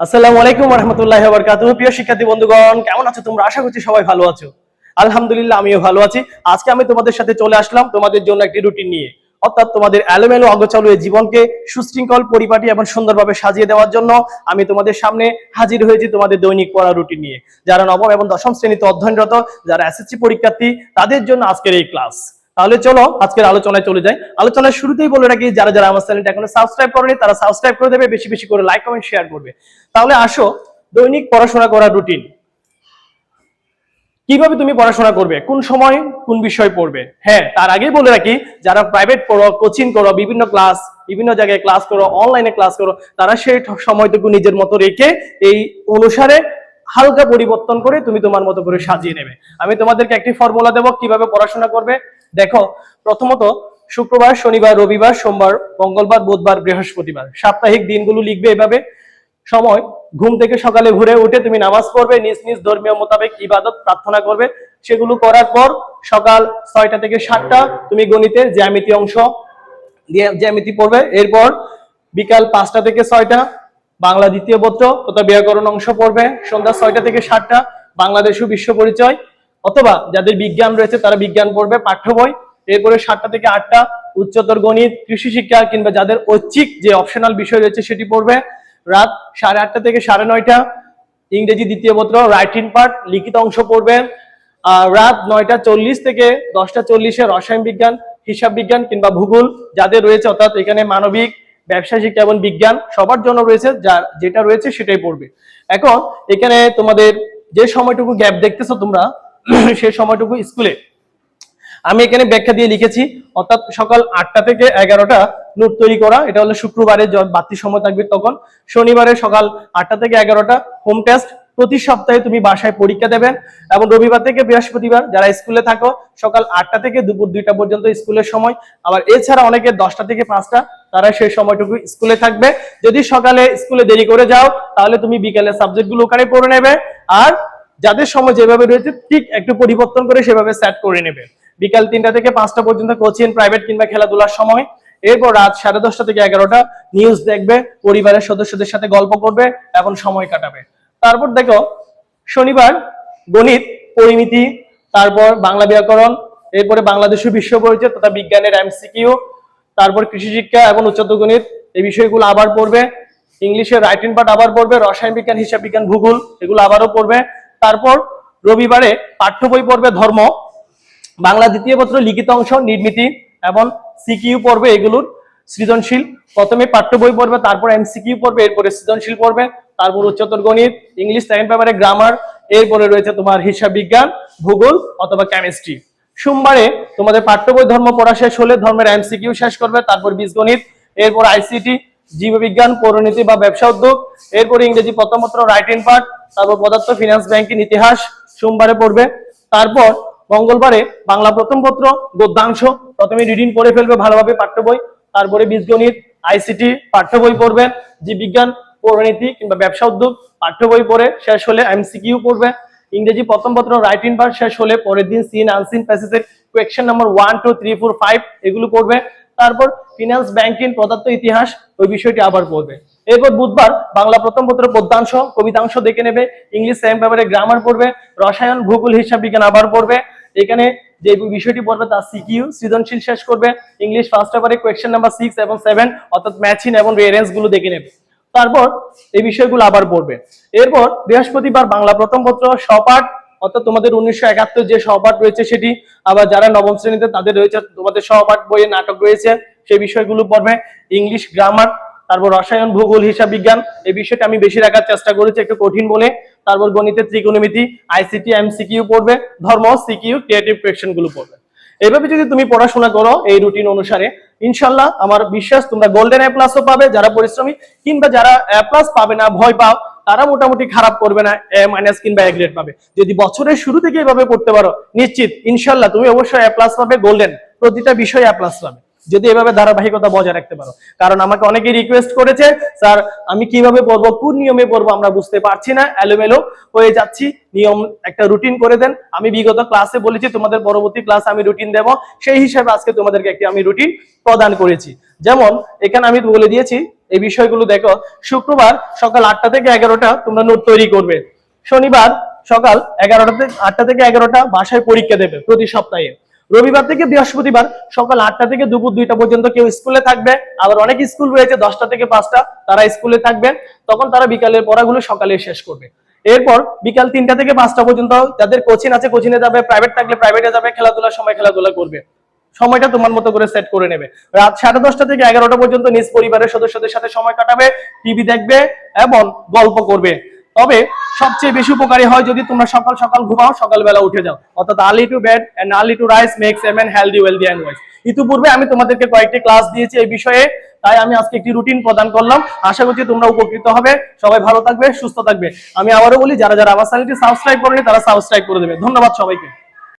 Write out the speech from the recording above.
আসসালামু আলাইকুম রহমতুল্লাহ বরকাতুহ প্রিয় শিক্ষার্থী বন্ধুগণ, কেমন আছো তোমরা? আশা করছি সবাই ভালো আছো। আলহামদুলিল্লাহ, আমিও ভালো আছি। আজকে আমি তোমাদের সাথে চলে আসলাম তোমাদের জন্য একটি রুটিন নিয়ে। অর্থাৎ তোমাদের এলোমেলো অগোছালো এই জীবনকে সুশৃঙ্খল, পরিপাটি এবং সুন্দরভাবে সাজিয়ে দেওয়ার জন্য আমি তোমাদের সামনে হাজির হয়েছি তোমাদের দৈনিক পড়া রুটিন নিয়ে। যারা নবম এবং দশম শ্রেণীতে অধ্যয়নরত, যারা এসএসসি পরীক্ষার্থী, তাদের জন্য আজকের এই ক্লাস। তাহলে চলো আজকের আলোচনায় চলে যাই। আলোচনার শুরুতেই বলে রাখি, যারা যারা আমার চ্যানেলটা এখনও সাবস্ক্রাইব করেনি, তারা সাবস্ক্রাইব করে দেবে, বেশি বেশি করে লাইক কমেন্ট শেয়ার করবে। তাহলে আসো, দৈনিক পড়াশোনা করার রুটিন কীভাবে তুমি পড়াশোনা করবে? কোন সময় কোন বিষয় পড়বে? হ্যাঁ তার আগেই বলে রাখি, যারা প্রাইভেট পড়ো কোচিং করো, বিভিন্ন ক্লাস বিভিন্ন জায়গায় ক্লাস করো অনলাইনে ক্লাস করো, তারা সেই সময়টুকু নিজের মতো রেখে এই অনুসারে হালকা পরিবর্তন করে তুমি তোমার মতো করে সাজিয়ে নেবে। আমি তোমাদেরকে একটি ফর্মুলা দেবো, কীভাবে পড়াশোনা করবে। দেখো, প্রথমত শুক্রবার, শনিবার, রবিবার, সোমবার, মঙ্গলবার, বুধবার, বৃহস্পতিবার। সাপ্তাহিক দিনগুলো লিখবে এভাবে। সময়, ঘুম থেকে সকালে ঘুরে উঠে তুমি নামাজ পড়বে, নিজ নিজ ধর্মীয় মোতাবেক ইবাদত, প্রার্থনা করবে। সেগুলো করার পর সকাল ছয়টা থেকে সাতটা তুমি গণিতে জ্যামিতি অংশ জ্যামিতি পড়বে। এরপর বিকাল পাঁচটা থেকে ছয়টা বাংলা দ্বিতীয় পত্র, তথা ব্যাকরণ অংশ পড়বে সন্ধ্যা ছয়টা থেকে সাতটা, বাংলাদেশ ও বিশ্ব পরিচয়, অথবা যাদের বিজ্ঞান রয়েছে তারা বিজ্ঞান পড়বে, পাঠ্য বই, এরপরে সাতটা থেকে আটটা, উচ্চতর গণিত, কৃষি শিক্ষা, কিংবা যাদের ঐচ্ছিক যে অপশনাল বিষয় রয়েছে সেটি পড়বে। রাত সাড়ে আটটা থেকে সাড়ে নয়টা, ইংরেজি দ্বিতীয় পত্র রাইটিং পার্ট লিখিত অংশ পড়বে। রাত নয়টা চল্লিশ থেকে দশটা চল্লিশে রসায়ন বিজ্ঞান, হিসাব বিজ্ঞান, কিংবা ভূগোল যাদের রয়েছে, অর্থাৎ এখানে মানবিক ব্যবসা শিক্ষা এবং বিজ্ঞান সবার জন্য রয়েছে যার যেটা রয়েছে সেটাই পড়বে। এখন এখানে তোমাদের যে সময়টুকু গ্যাপ দেখতেছো তোমরা সে সময়টুকু স্কুলে। আমি এখানে ব্যাখ্যা দিয়ে লিখেছি, অর্থাৎ সকাল আটটা থেকে এগারোটা নোট তৈরি করা, এটা হলো শুক্রবারে বাড়তি সময় থাকবে তখন। শনিবারে সকাল আটটা থেকে এগারোটা হোম টেস্ট প্রতি সপ্তাহে তুমি বাসায় পরীক্ষা দেবেন এবং রবিবার থেকে বৃহস্পতিবার যারা স্কুলে থাকো, সকাল আটটা থেকে দুপুর দুইটা পর্যন্ত স্কুলের সময়। আবার এছাড়া অনেকে দশটা থেকে পাঁচটা, তারা সেই সময়টুকু স্কুলে থাকবে। যদি সকালে স্কুলে দেরি করে যাও, তাহলে তুমি বিকেলে সাবজেক্টগুলো ওখানে পড়ে নেবে। আর যাদের সময় যেভাবে রয়েছে, ঠিক একটু পরিবর্তন করে সেভাবে সেট করে নেবে। বিকাল তিনটা থেকে পাঁচটা পর্যন্ত কোচিং প্রাইভেট কিংবা খেলাধুলার সময়। এরপর রাত সাড়ে দশটা থেকে এগারোটা নিউজ দেখবে, পরিবারের সদস্যদের সাথে গল্প করবে এবং সময় কাটাবে। তারপর দেখো, শনিবার গণিত, পরিমিতি, তারপর বাংলা ব্যাকরণ, এরপরে বাংলাদেশের বিশ্ব পরিচয় তথা বিজ্ঞানের এমসিকিউ তারপর কৃষি শিক্ষা এবং উচ্চতর গণিত, এই বিষয়গুলো আবার পড়বে। ইংলিশের রাইটিং পার্ট আবার পড়বে, রসায়ন বিজ্ঞান, হিসাব বিজ্ঞান, ভূগোল, এগুলো আবারও পড়বে। তারপর রবিবারে পাঠ্য বই পড়বে ধর্ম, বাংলা দ্বিতীয় পত্র, লিখিত অংশ, নির্মিতি এবং সিকিউ পড়বে এগুলোর সৃজনশীল। প্রথমে পাঠ্য বই পড়বে, তারপর এমসিকিউ পড়বে, এরপরে সৃজনশীল পড়বে। তারপর উচ্চতর গণিত ইংলিশ সেকেন্ড পেপারে গ্রামার এরপরে রয়েছে তোমার হিসাব বিজ্ঞান, ভূগোল অথবা কেমিস্ট্রি সোমবারে তোমাদের পাঠ্য বই ধর্ম পড়া শেষ হলে ধর্মের এমসিকিউ শেষ করবে, তারপর বীজগণিত, এরপর আইসিটি জীববিজ্ঞান, পৌরনীতি বা ব্যবসা উদ্যোগ, এরপর ইংরেজি প্রথমপত্র রাইটিং পার্ট তারপর পদার্থ ফিনান্স ব্যাংকিং ইতিহাস সোমবারে পড়বে। তারপর মঙ্গলবারে বাংলা প্রথম পত্র, গদ্যাংশ, প্রথমে রিডিং পড়ে ফেলবে ভালোভাবে পাঠ্য বই তারপরে বীজগণিত আইসিটি পাঠ্য বই পড়বেন জীববিজ্ঞান পৌরনীতি কিংবা ব্যবসা উদ্যোগ, পাঠ্য বই পড়ে শেষ হলে এমসিকিউ পড়বে, ইংরেজি প্রথম পত্র রাইটিং পার্ট শেষ হলে পরের দিন seen unseen প্যাসেজের question number one two three four five এগুলো পড়বে। তারপর ফিনান্স ব্যাংকিং পদার্থ ইতিহাস, ওই বিষয়টি আবার পড়বে। এরপর বুধবার বাংলা প্রথম পত্র পদ্যাংশ কবিতাংশ দেখে নেবে ইংলিশ সেম পেপারে গ্রামার পড়বে, রসায়ন, ভূগোল, হিসাব বিজ্ঞান আবার পড়বে। এখানে যে বিষয়টি পড়বে তার সিকিউ সৃজনশীল শেষ করবে ইংলিশ ফার্স্ট পেপারে কোয়েকশন নাম্বার সিক্স এবং সেভেন অর্থাৎ ম্যাচিন এবং রেয়ারেন্সগুলো দেখে নেবে। তারপর এই বিষয়গুলো আবার পড়বে। এরপর বৃহস্পতিবার বাংলা প্রথম পত্র সপাঠ, অর্থাৎ তোমাদের উনিশশো একাত্তর যে সহপাঠ রয়েছে সেটি আবার যারা নবম শ্রেণীতে তাদের রয়েছে, তোমাদের সহপাঠ বইয়ে নাটক রয়েছে, সেই বিষয়গুলো পড়বে। ইংলিশ গ্রামার, তারপর রসায়ন, ভূগোল, হিসাব বিজ্ঞান, এই বিষয়টা আমি বেশি রাখার চেষ্টা করেছি, একটু কঠিন বলে। তারপর গণিতের ত্রিকোণমিতি, আইসিটি, এমসিকিউ পড়বে, ধর্ম, সিকিউ, ক্রিয়েটিভ কোয়েশ্চেনগুলো পড়বে। এভাবে যদি তুমি পড়াশোনা করো এই রুটিন অনুসারে ইনশাল্লাহ আমার বিশ্বাস তোমরা গোল্ডেন এ প্লাসও পাবে, যারা পরিশ্রমী কিংবা যারা এ প্লাস পাবে না, ভয় পাও, তারা মোটামুটি খারাপ করবে না এ মাইনাস কিংবা এ গ্রেড পাবে। যদি বছরের শুরু থেকে এভাবে পড়তে পারো, নিশ্চিত ইনশাল্লাহ তুমি অবশ্যই এ প্লাস পাবে গোল্ডেন প্রতিটা বিষয়ে এ প্লাস পাবে। যদি এভাবে ধারাবাহিকতা বজায় রাখতে পারো। কারণ আমাকে অনেকে রিকোয়েস্ট করেছে, স্যার, আমি কীভাবে পড়ব? কোন নিয়মে পড়ব? আমরা বুঝতে পারছি না। এলোমেলো হয়ে যাচ্ছি। নিয়ম, একটা রুটিন করে দেন। আমি বিগত ক্লাসে বলেছি, তোমাদের পরবর্তী ক্লাস আমি রুটিন দেব। সেই হিসাবে আজকে তোমাদেরকে একটি আমি রুটিন প্রদান করেছি। যেমন, এখানে আমি বলে দিয়েছি, এই বিষয়গুলো দেখো। শুক্রবার সকাল আটটা থেকে এগারোটা তোমরা নোট তৈরি করবে। শনিবার সকাল এগারোটা আটটা থেকে এগারোটা বাসায় পরীক্ষা দেবে প্রতি সপ্তাহে। রবিবার থেকে বৃহস্পতিবার সকাল আটটা থেকে দুপুর দুইটা পর্যন্ত কেউ স্কুলে থাকবে। আবার অনেক স্কুল রয়েছে, দশটা থেকে পাঁচটা, তারা স্কুলে থাকবে। তখন তারা বিকালের পড়াগুলো সকালে শেষ করবে। এরপর বিকাল তিনটা থেকে পাঁচটা পর্যন্ত যাদের কোচিং আছে কোচিংয়ে যাবে প্রাইভেট থাকলে প্রাইভেটে যাবে, খেলাধুলার সময় খেলাধুলা করবে। সময়টা তোমার মতো করে সেট করে নেবে। রাত সাড়ে দশটা থেকে এগারোটা পর্যন্ত নিজ পরিবারের সদস্যদের সাথে সময় কাটাবে টিভি দেখবে এবং গল্প করবে। তবে সবচেয়ে বেশি উপকারী হয় যদি তোমরা সকাল সকাল ঘুমাও, সকালবেলা উঠে যাও। অর্থাৎ early to bed and early to rise makes a man healthy wealthy and wise ইতিপূর্বে আমি তোমাদেরকে কয়েকটি ক্লাস দিয়েছি এই বিষয়ে, তাই আমি আজকে একটি রুটিন প্রদান করলাম। আশা করছি তোমরা উপকৃত হবে। সবাই ভালো থাকবে, সুস্থ থাকবে। আমি আবারও বলি, যারা যারা আমার চ্যানেলটি সাবস্ক্রাইব করেনি, তারা সাবস্ক্রাইব করে দেবে। ধন্যবাদ সবাইকে।